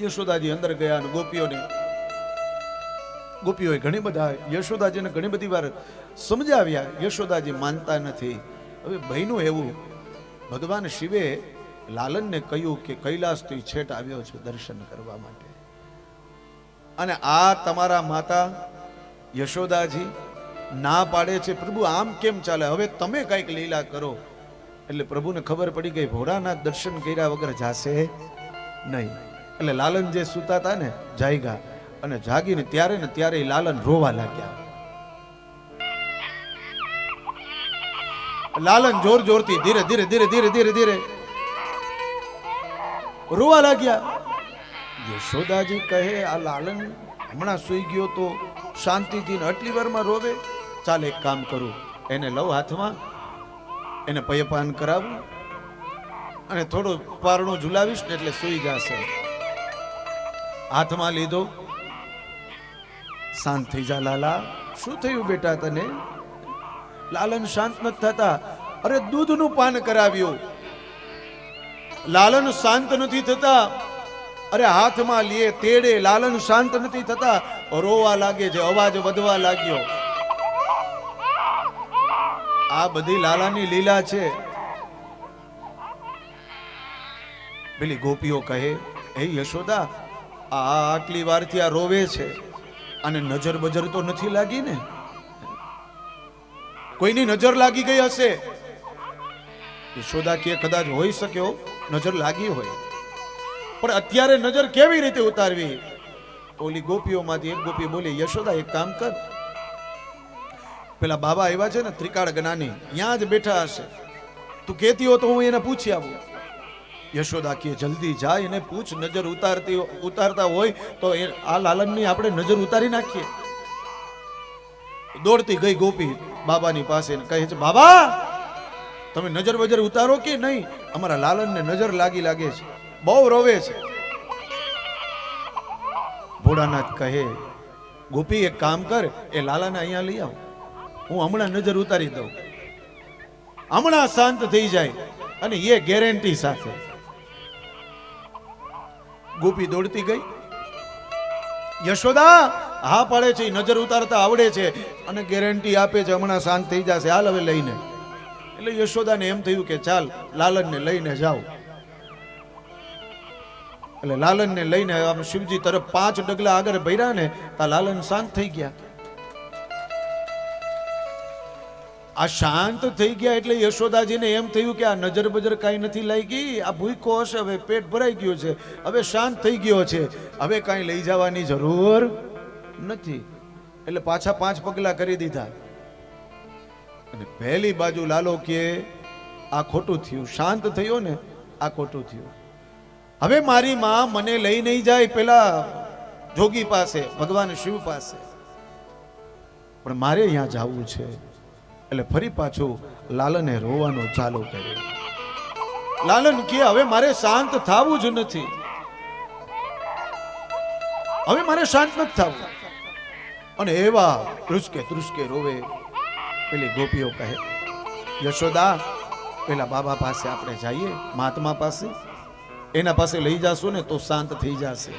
યશોદાજી અંદર ગયા અને ગોપીઓને ગોપીઓએ ઘણી બધા યશોદાજીને ઘણી બધી વાર સમજાવ્યા, યશોદાજી માનતા નથી. હવે બહેનું એવું, ભગવાન શિવે લાલનને કહ્યું કે કૈલાસથી છેટ આવ્યો છે દર્શન કરવા માટે. અને આ તમારા માતા યશોદાજી ના પાડે છે. પ્રભુ, આમ કેમ ચાલે? હવે તમે કંઈક લીલા કરો. એટલે પ્રભુને ખબર પડી ગઈ, ભોળાનાથ દર્શન કર્યા વગર જાશે નહીં. એટલે લાલન જે સૂતા હતા ને જાગ્યા અને જાગીને ત્યારે ને ત્યારે લાલન રોવા લાગ્યા. લાલન જોર જોરથી ધીરે ધીરે ધીરે ધીરે ધીરે ધીરે રોવા લાગ્યા. યશોદાજી કહે, આ લાલન હમણાં સૂઈ ગયો તો શાંતિથી આટલી વારમાં રોવે. ચાલ એક કામ કરું. એને લઉં હાથમાં, એને પયપાન કરાવું અને થોડું પારણું ઝુલાવીશ ને એટલે સૂઈ જશે. હાથમાં લીધો. શાંત થઈ જા, લાલા. શું થયું બેટા તને? લાલન શાંત નથી થતા. અરે દૂધનું પાન કરાવ્યું. લાલન શાંત નથી થતા. અરે હાથમાં લે તેડે લાલન શાંત નથી થતા. રોવા લાગે છે, અવાજ વધવા લાગ્યો. આ બધી લાલાની લીલા છે. પેલી ગોપીઓ કહે, હે યશોદા આટલી વારથી આ રોવે છે અને નજર બજર તો નથી લાગી ને? કોઈની નજર લાગી ગઈ હશે? યશોદા કે કદાચ હોઈ શક્યો, નજર લાગી હોય. પણ અત્યારે નજર કેવી રીતે ઉતારવી? ઓલી ગોપીઓમાંથી એક ગોપી બોલી, યશોદા, એક કામ કર. પેલા બાબા આવ્યા છે ને, ત્રિકાળ જ્ઞાની ત્યાં જ બેઠા હશે. તું કહેતી હો તો હું એને પૂછી આવું. યશોદા કે જલ્દી જાય એને પૂછ નજર ઉતારતી ઉતારતા હોય તો એ આ લાલનની આપણે નજર ઉતારી નાખીએ. દોડતી ગઈ ગોપી બાબાની પાસે કહે છે, બાબા, તમે નજર બજર ઉતારો કે નહીં? અમારા લાલનને નજર લાગી લાગે છે. બહુ રોવે છે. ભોળાનાથ કહે, ગોપી, એક કામ કર, એ લાલાને અહીંયા લઈ આવ. હું હમણાં નજર ઉતારી દઉં. હમણાં શાંત થઈ જાય અને એ ગેરંટી સાથે ગોપી દોડતી ગઈ. યશોદા, હા પાડે છે નજર ઉતારતા આવડે છે અને ગેરંટી આપે છે, હમણાં શાંત થઈ જશે. હાલ હવે લઈને. એટલે યશોદાને એમ થયું કે, ચાલ, લાલનને લઈને જાઓ. એટલે લાલનને લઈને આમ શિવજી તરફ પાંચ ડગલા આગળ ભર્યા ને, તા લાલન શાંત થઈ ગયા. આ શાંત થઈ ગયા એટલે યશોદાજીને એમ થયું કે આ નજર બજર કાંઈ નથી લાગી, આ ભૂખો હશે, હવે પેટ ભરાઈ ગયું છે, હવે શાંત થઈ ગયો છે, હવે કાંઈ લઈ જવાની જરૂર નથી. એટલે પાછા પાંચ પગલા કરી દીધા. અને પહેલી બાજુ લાલો કે, આ ખોટું થયું, શાંત થયો ને, આ ખોટું થયું. હવે મારી માં મને લઈ નહીં જાય પેલા જોગી પાસે, ભગવાન શિવ પાસે. પણ મારે અહીંયા જવું છે. એટલે ફરી પાછું લાલને રોવાનું ચાલુ કર્યું. લાલન કે હવે મારે શાંત થવું જ નથી. હવે મારે શાંત નથી થવું. અને એવા ધ્રુસકે ધ્રુસકે રોવે. પેલી ગોપીઓ કહે યશોદા પેલા બાબા પાસે આપણે જઈએ મહાત્મા પાસે. એના પાસે લઈ જાશું ને તો શાંત થઈ જશે.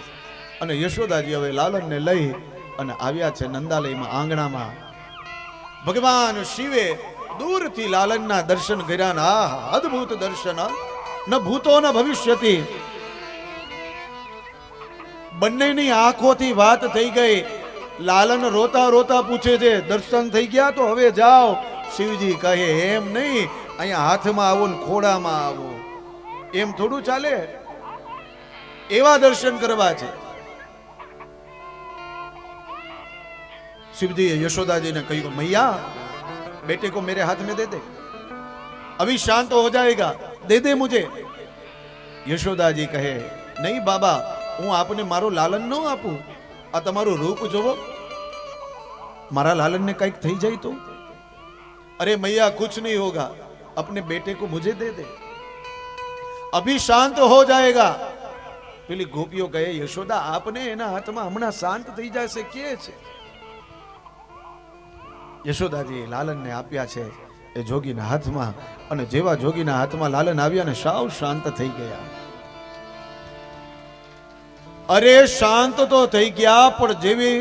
અને યશોદાજી હવે લાલનને લઈ અને આવ્યા છે નંદાલયમાં આંગણામાં. ભગવાન શિવે દૂરથી લાલનના દર્શન કર્યા ના અદ્ભુત દર્શન. ન ભૂતો ન ભવિષ્યથી બંનેની આંખોથી વાત થઈ ગઈ. લાલન રોતા રોતા પૂછે છે, દર્શન થઈ ગયા તો હવે જાઓ. શિવજી કહે, એમ નહીં, અહીંયા હાથમાં આવો ને ખોડામાં આવો. એમ થોડું ચાલે. એવા દર્શન કરવા છે. शिव जी यशोदा जी ने कही मैया बेटे को मेरे हाथ में दे दे अभी शांत हो जाएगा दे दे मुझे યશોદા જી કહે નહીં બાબા હું આપને મારો લાલન ન આપું આ તમારું રૂપ જોવો મારા લાલનને કંઈક થઈ જાય તો અરે मैया कुछ नहीं होगा अपने बेटे को मुझे दे दे अभी शांत हो जाएगा પેલી ગોપીઓ કહે યશોદા આપને એના હાથમાં હમણાં શાંત થઈ જશે કે છે યશોદાજી લાલનને આપ્યા છે એ જોગીના હાથમાં અને જેવા જોગીના હાથમાં લાલન આવ્યા ને સાવ શાંત થઈ ગયા. અરે શાંત તો થઈ ગયા, પણ જેવી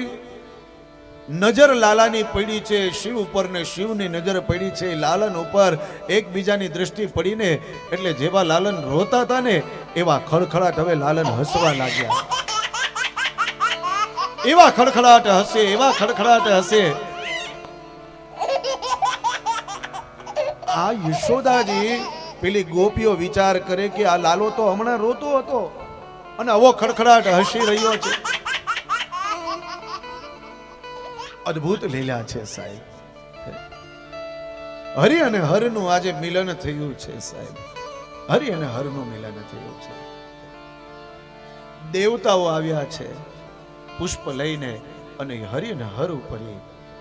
નજર લાલાની પડી છે, શિવ ઉપર ને શિવની નજર પડી છે, લાલન ઉપર એકબીજાની દ્રષ્ટિ પડીને, એટલે જેવા લાલન રોતા હતા ને, એવા ખડખડાટ હવે લાલન હસવા લાગ્યા. એવા ખડખડાટ હશે, એવા ખડખડાટ હશે. આ યશોદાજી, પેલી ગોપીઓ વિચાર કરે કે આ લાલો તો હમણાં રોતો હતો અને આવો ખડખડાટ હસી રહ્યો છે. અદ્ભુત લીલા છે સાહેબ. હરિ અને હરનું આજે મિલન થયું છે સાહેબ. હરિ અને હરનું મિલન થયું છે. દેવતાઓ આવ્યા છે, પુષ્પ લઈને અને હરિ અને હર ઉપર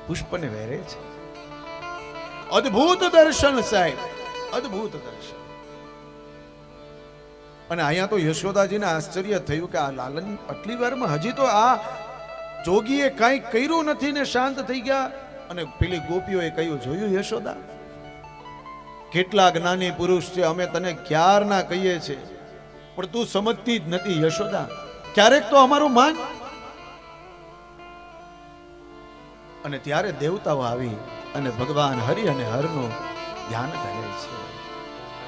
પુષ્પને વેરે છે. અદ્ભુત દર્શન સાહેબ, અદ્ભુત દર્શન. અને અહીંયા તો યશોદાજીને આશ્ચર્ય થયું કે આ લાલન આટલી વારમાં હજી તો આ જોગીએ કાંઈ કર્યું નથી ને શાંત થઈ ગયા. અને પેલી ગોપીઓએ કહ્યું, જોયું યશોદા? કેટલા જ્ઞાની પુરુષ છે, અમે તને ક્યારના કહીએ છે પણ તું સમજતી જ નથી યશોદા. ક્યારેક તો અમારું માન. અને ત્યારે દેવતાઓ આવી. અને ભગવાન હરિ અને હરનું ધ્યાન કરે છે.